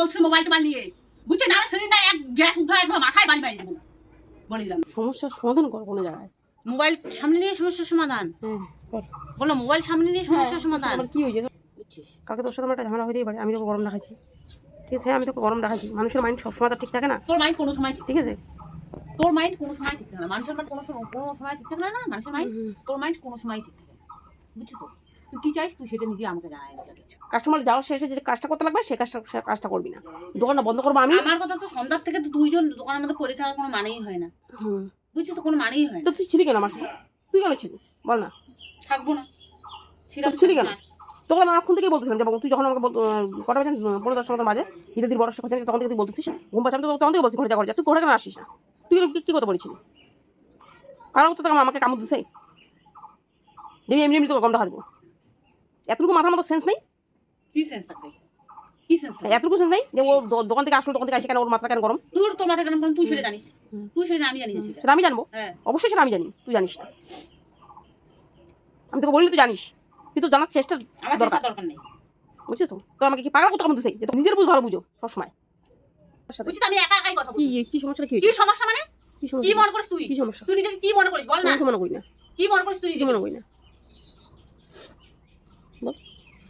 বলছে মোবাইল টোবাইল নিয়ে বুঝছে? না সিলিন্ডার এক গ্যাস উঠে একবার মাথায় বাড়ি বাড়ি দেবো বলে দিলাম। সমস্যার সমাধান কর কোনো জায়গায়। মোবাইল সামনে নিয়ে সমস্যার সমাধান। হ্যাঁ বলো মোবাইল সামনে নিয়ে সমস্যার সমাধান। কি হয়েছে? কালকে তোর সাথে আমার একটা ঝামেলা হতেই পারে আমি তোকে গরম দেখাচ্ছি। ঠিক আছে? আমি তোকে গরম দেখাচ্ছি। মানুষের মাইন্ড সবসময় তো ঠিক থাকে না? তোর মাইন্ড কোনো সময় ঠিক ঠিক আছে? তোর মাইন্ড কোনো সময় ঠিক থাকে না। মানুষের মাইন্ড কোনো সময় কোনো সময় ঠিক থাকে না? মানুষের মাইন্ড তোর মাইন্ড কোনো সময় ঠিক থাকে না। বুঝছিস তো? তুই কি চাইস তুই সেটা নিজে আমাকে জানাই কাস্টমার যাওয়ার শেষে যে কাজটা করতে লাগবে সে কাজটা সে কাজটা করবি না। দোকানটা বন্ধ করব আমি। আমার কথা তো সন্ধ্যার থেকে তো দুইজন দোকানের মধ্যে পড়ে থাকার কোনো মানেই হয় না। বুঝছিস তো কোনো মানেই হয় তো না তুই ছিলি কেন আমার সাথে? তুই কেন ছিলি? বল না। থাকব না। তো ছিলি কেন? তোকে আমি অনেকক্ষণ থেকেই বলতেছিলাম যে তুই যখন আমাকে কটা বাজে? পনেরো দশ মতো বাজে। ঈদের দিন বড় শেষ হচ্ছে তখন থেকে তুই বলতেছিস। ঘুম পাচ্ছে আমি তো তখন থেকে বলছি ঘরে যা ঘরে যা। তুই ঘরে কেন আসিস না? তুই কি- কি করতে বলেছিলি? কারণ তো আমাকে কামড় দিছে। দেবি এমনি এমনি তোকে গন্ধ দেবো। এতটুকু মাথার মতো সেন্স নেই? কি সেন্স থাকবে? কি সেন্স থাকবে? এতটুকু সেন্স নেই? যে ও দোকান থেকে আসলো দোকান থেকে আসে কেন? ওর মাথা কেন গরম? তোর তোর কেন বললাম, তুই সেটা জানিস। তুই সেটা আমি জানি সেটা। আমি জানব। হ্যাঁ। অবশ্যই সেটা আমি জানি। তুই জানিস না। আমি তোকে বললি তুই জানিস। তুই তো জানার চেষ্টা দরকার। দরকার নেই। বুঝছিস তো? তো আমাকে কি পাগলা করতে কামড় দিছে যে তো নিজের বুঝ ভালো বুঝো সবসময়। বুঝছিস আমি একা একাই কথা কি বলছি কি সমস্যাটা কি কি সমস্যা মানে? কি কি মনে করিস তুই? কি সমস্যা? তুই নিজেকে কি মনে করিস? বল না। মনে করি না। কি মনে করিস তুই নিজেকে? মনে করি না?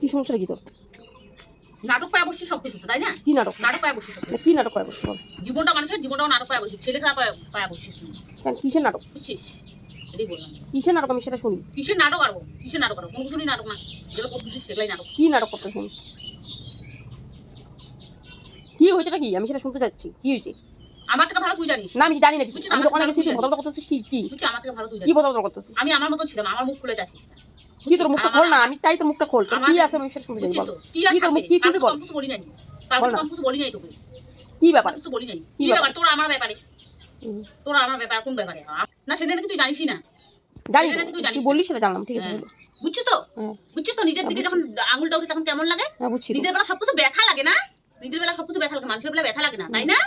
কি সমস্যাটা কি তোর? নাটক পায় বসছিস সব কিছু তাই না? কি নাটক? পায় কি নাটক করে বসছিস জীবনটা মানুষের জীবনটাও নাটক পায় বসছিস ছেলে খারাপ পায়- পায় কেন কিসের নাটক? বুঝছিস? সেটাই বললাম। কিসের নাটক আমি সেটা শুনি? কিসের নাটক আরও কিসের নাটক আরও কোনো কিছুরই নাটক না। যেগুলো করতেছিস সেগুলাই নাটক। কি নাটক করতে কি হয়েছেটা কি? আমি সেটা শুনতে চাচ্ছি। কি হয়েছে? আমার থেকে ভালো তুই জানিস। না আমি জানি না কিছু। আমি দোকানে গেছি তুই বদল করতেছিস কি? কি? আমার থেকে ভালো তুই কি জানিস। বদল করতেছিস? আমি আমার মতো ছিলাম আমার মুখ খুলে যাচ্ছিস না। কি তোর মুখটা খোল না আমি তাই তোর মুখটা খোল। তোর কি আছে আমি সেটা শুনতে চাই বল। কি তোর মুখ কি কালকে কি তো বল। কিছু বলি নাই। তো কিছু বলি তোকে। কি ব্যাপার? তো বলি নাই। কি ব্যাপার? তোর আমার ব্যাপারে। তোর আমার ব্যাপার কোন ব্যাপারে? না সেটা নাকি তুই জানিসই না। জানি তুই জানিস। বললি সেটা জানলাম ঠিক আছে হ্যাঁ। বুঝছিস তো? হ্যাঁ। বুঝছিস তো? নিজের দিকে যখন আঙুলটা উঠে তখন কেমন লাগে? হ্যাঁ বুঝছি। নিজের বেলা সবকিছু ব্যথা লাগে না? নিজের বেলা সবকিছু ব্যথা লাগে মানুষের বেলা ব্যথা লাগে না তাই না।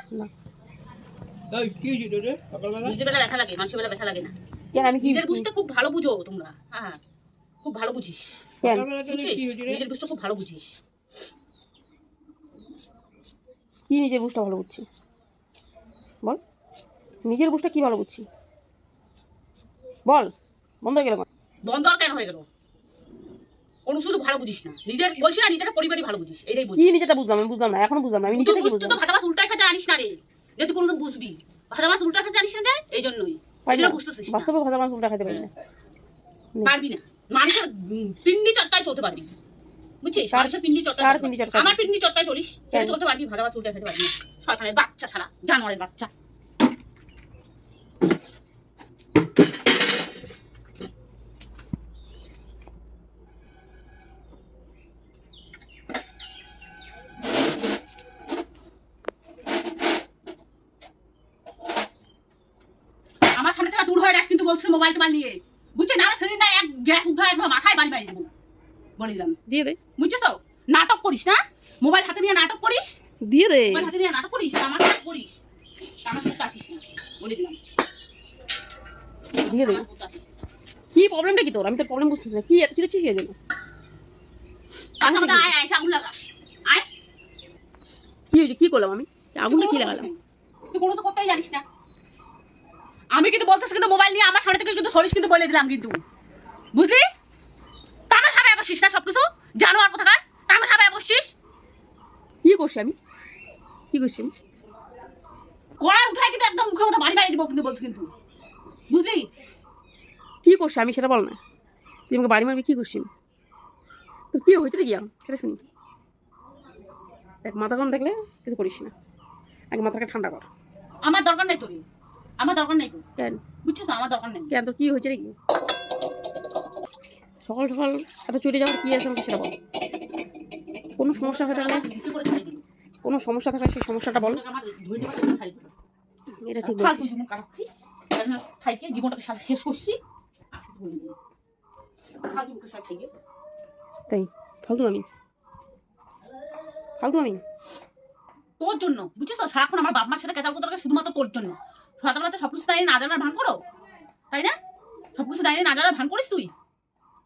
নিজের বেলা ব্যথা লাগে মানুষের বেলা ব্যথা লাগে না। আমি কি নিজের বুঝতে খুব ভালো বুঝো তোমরা। হ্যাঁ। খুব ভালো বুঝিস। নিজের খুব ভালো বুঝিস। কি নিজের বুঝটা ভালো বুঝছি বল। নিজের বুঝটা কি ভালো বুঝছি বল। বন্ধ হয়ে গেল বন্ধ কেন হয়ে গেল? কোনো শুধু ভালো বুঝিস না। নিজের বলছি না নিজের পরিবারই ভালো বুঝিস এটাই কি নিজেটা বুঝলাম? আমি বুঝলাম না এখনও বুঝলাম না আমি নিজেটা কি বুঝলাম? তো ভাজা মাছ উল্টা খেতে জানিস না রে। যে তুই কোনোদিন বুঝবি। ভাজা মাছ উল্টা খেতে জানিস না যে এই জন্যই। বাস্তবে ভাজা মাছ উল্টা খেতে পারি না। পারবি না। মানুষের পিন্ডি চটকায় চলতে পারবি। বুঝছিস? মানুষের পিন্ডি চটকায়। আমার পিন্ডি চটকায় চলিস? চলতে পারবি ভাজা মাছ উল্টা খেতে পারবি। শয়তানের বাচ্চা ছাড়া জানোয়ারের বাচ্চা। আমার সামনে থেকে দূর হয়ে যাস কিন্তু বলছে মোবাইল টোবাইল নিয়ে। না? এক গ্যাস একবার মাথায় বাড়ি বাড়ি দেবো। বলে দিলাম। দিয়ে দে। বুঝছিস তো? নাটক করিস না? মোবাইল হাতে নিয়ে নাটক করিস? দিয়ে দে। মোবাইল হাতে নিয়ে নাটক করিস? আমার করিস? আমার সাথে আসিস না। বলে দিলাম। দিয়ে দে। কি প্রবলেমটা কি তোর? আমি তোর প্রবলেম বুঝতেছি না। কি এত চিলেছিস কি জন্য? কথা কথা আয় আয় আগুন লাগা। আয়। কি হয়েছে? কি করলাম আমি? আগুনটা কি লাগালাম? কিছু তুই কোনো কিছু করতেই জানিস না? আমি কিন্তু বলতেছি কিন্তু মোবাইল নিয়ে আমার সামনে থেকে কিন্তু সরিস কিন্তু বলে দিলাম কিন্তু। বুঝলি? তামা সাবে বসিস না সবকিছু? জানোয়ার কোথাকার? তামা সাবে বসিস কি করছি আমি? কি করছি আমি? কড়াই উঠায় কিন্তু একদম মুখের মতো বাড়ি বাড়ি দিব কিন্তু বলছি কিন্তু। বুঝলি? কি করছি আমি সেটা বল না। তুই আমাকে বাড়ি মারবি কি করছি আমি? তোর কি হয়েছে কি আমি সেটা শুনি। দেখ মাথা গরম দেখলে কিছু করিস না। আগে মাথাকে ঠান্ডা কর। আমার দরকার নেই তোর। আমার দরকার নেই তোর কেন? বুঝছিস তো? আমার দরকার নেই। কেন? তোর কি হয়েছে নাকি? সকাল সকাল এত চলে যাওয়ার কি আছে আমাকে সেটা বল। কোনো সমস্যা হয়ে থাকলে। কোনো সমস্যা থাকলে সেই সমস্যাটা বল। এটা ঠিক বলছিস। খাইকে জীবনটাকে শেষ করছি। তাই? ফালতু আমি? ফালতু আমি? তোর জন্য। বুঝছিস তো? সারাক্ষণ আমার বাপ মার সাথে কেতাল কোতাল শুধুমাত্র তোর জন্য। সকালবেলা তো সবকিছু দাঁড়িয়ে না জানার ভান করো? তাই না? সবকিছু দাঁড়িয়ে না জানার ভান করিস তুই?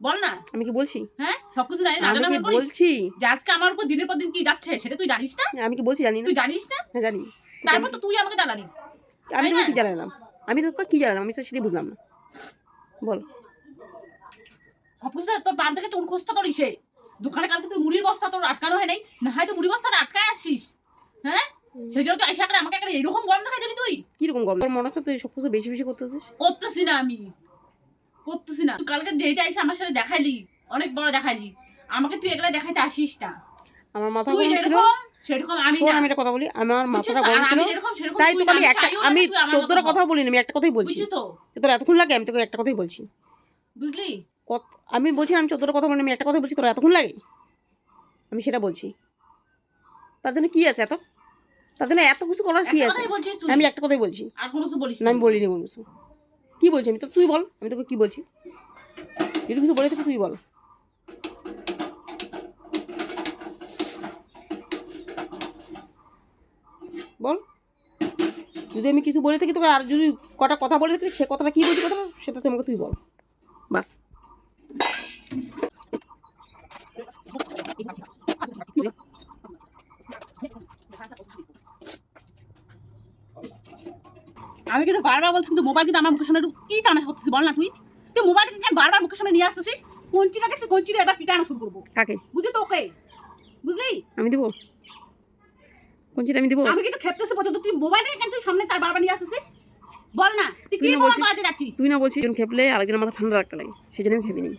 বল না। আমি কি বলছি? হ্যাঁ? সবকিছু জানি না আমি কি বলছি? যে আজকে আমার উপর দিনের পর দিন কি যাচ্ছে সেটা তুই জানিস না? আমি কি বলছি জানি না। তুই জানিস না? হ্যাঁ জানি। তারপর তো তুই আমাকে জ্বালাবি আমি তোকে কি জানালাম আমি তোকে কি জানালাম আমি তো সেটাই বুঝলাম না। বল। সবকিছু তো তোর পান থেকে চুন খুঁজতে তোর ইসে দোকানে কালকে তুই মুড়ির বস্তা তোর আটকানো হয় নাই। না হয় তো মুড়ি বস্তাটা আটকায় আসছিস হ্যাঁ? সেই জন্য তো এসে একটা আমাকে একটা এরকম গরম দেখাই দিবি তুই কীরকম গরম তোর মনে হচ্ছে তুই সব কিছু বেশি বেশি করতেছিস? করতেছি না আমি। করতেছি না। তুই কালকে যেটা এসে আমার সাথে দেখাইলি অনেক বড় দেখাইলি আমাকে তুই এগুলা দেখাইতে আসিস না। আমার মাথা তুই গরম ছিল। আমি একটা কথা বলি আমার মাথাটা গরম ছিল। তাই তোকে আমি একটা আমি চোদ্দটা কথা বলিনি আমি একটা কথাই বলছি। তো? তোর এতক্ষণ লাগে আমি তোকে একটা কথাই বলছি। বুঝলি? আমি বলছি আমি চোদ্দটা কথা বলিনি আমি একটা কথাই বলছি তোর এতক্ষণ লাগে? আমি সেটা বলছি। তার জন্য কি আছে এত? তার জন্য এত কিছু করার কি আছে? আমি একটা কথাই বলছি। আর কোনো কিছু বলিস না আমি বলিনি কোনো কিছু। কি বলছি আমি? তো তুই বল আমি তোকে কি বলছি? যদি কিছু বলে থাকি তুই বল। বল। যদি আমি কিছু বলে থাকি তোকে আর যদি কটা কথা বলে থাকি সে কথাটা কি বলছি কথাটা সেটা তুই আমাকে তুই বল। বাস। আমি কিন্তু বারবার বলছি কিন্তু মোবাইল কিন্তু আমার মুখের সামনে কি টানা হচ্ছে বল না তুই। তুই মোবাইল কেন বারবার মুখের সামনে নিয়ে আসছিস কঞ্চিটা দেখছিস কঞ্চিটা এবার পিটানো শুরু করব। কাকে? বুঝলি তো ওকে? বুঝলি? আমি দিব। কোন চিঠি আমি দিব। আমি কিন্তু খেপতেছি পর্যন্ত। তুই মোবাইল কেন তুই সামনে তার বারবার নিয়ে আসছিস বল না। তুই কি না বলছিস- যাচ্ছিস? তুই না বলছিস একজন খেপলে আরেকজনের মাথা ঠান্ডা রাখতে লাগে। সেই জন্য আমি খেপি নিই